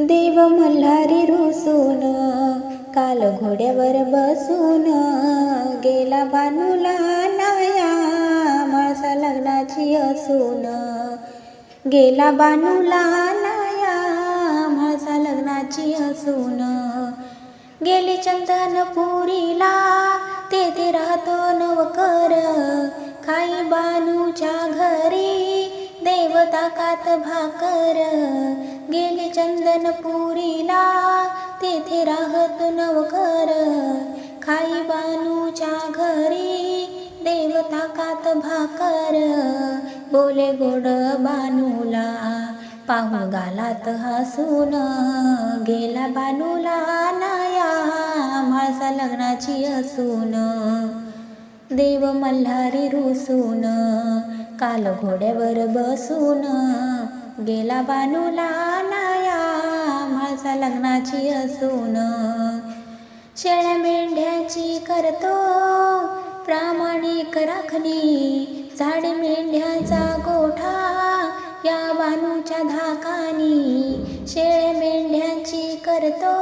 देव मल्हारी रुसून काल घोड्यावर बसून गेला बानूला नाया माळसा लग्नाची असून. गेला बानूला नाया माळसा लग्नाची असून. गेली चंदनपुरीला तेथे राहतो नवकर. खाई बानूच्या घरी देवता कात भाकर. गेले चंदनपुरीला. तेथे राहत नवकर खाई बानूच्या घरी देवता कात भाकर. बोले गोड बानूला पाहू गालात हसून. गेला बानूला नाया म्हाळसा लग्नाची असून. देव मल्हारी रुसून काल घोड्यावर बसून. गेला बानूला नाया म्हाळसा लग्नाची असून. शेळ्या मेंढ्याची करतो प्रामाणिक राखणी. झाडे मेंढ्याचा गोठा या बानूच्या धाकानी. शेळ्या मेंढ्याची करतो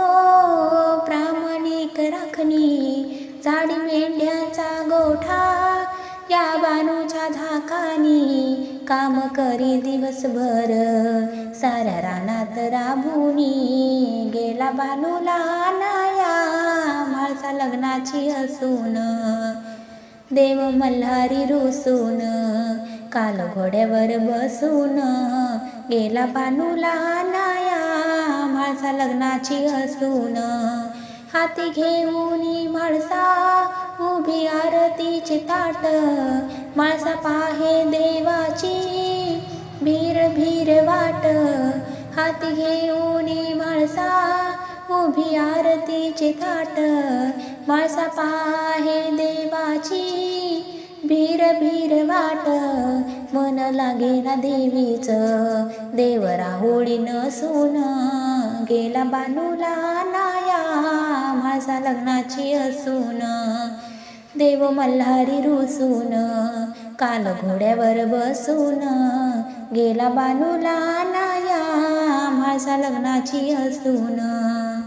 प्रामाणिक राखणी. झाडी मेंढ्याचा गोठा या बानूच्या धाकानी काम करी दिवसभर. साऱ्या रानात राबुनी गेला बानूला नाया म्हाळसा लग्नाची असून देव मल्हारी रुसून काल घोड्यावर बसून गेला बानूला नाया म्हाळसा लग्नाची असून हाती घेऊन थाट ताट माळसा पाहे देवाची भीर भीर वाट. हाती घेऊन माणसा उभी आरतीचे ताट माळसा पाहे देवाची भीर भीर वाट. मन लागे ना देवीचं देव राहुळी नसून गेला बानूला नाया. माझा लग्नाची असून देव मल्हारी रुसून काल घोड्यावर बसून. गेला बानूला नाया माझा लग्नाची असून.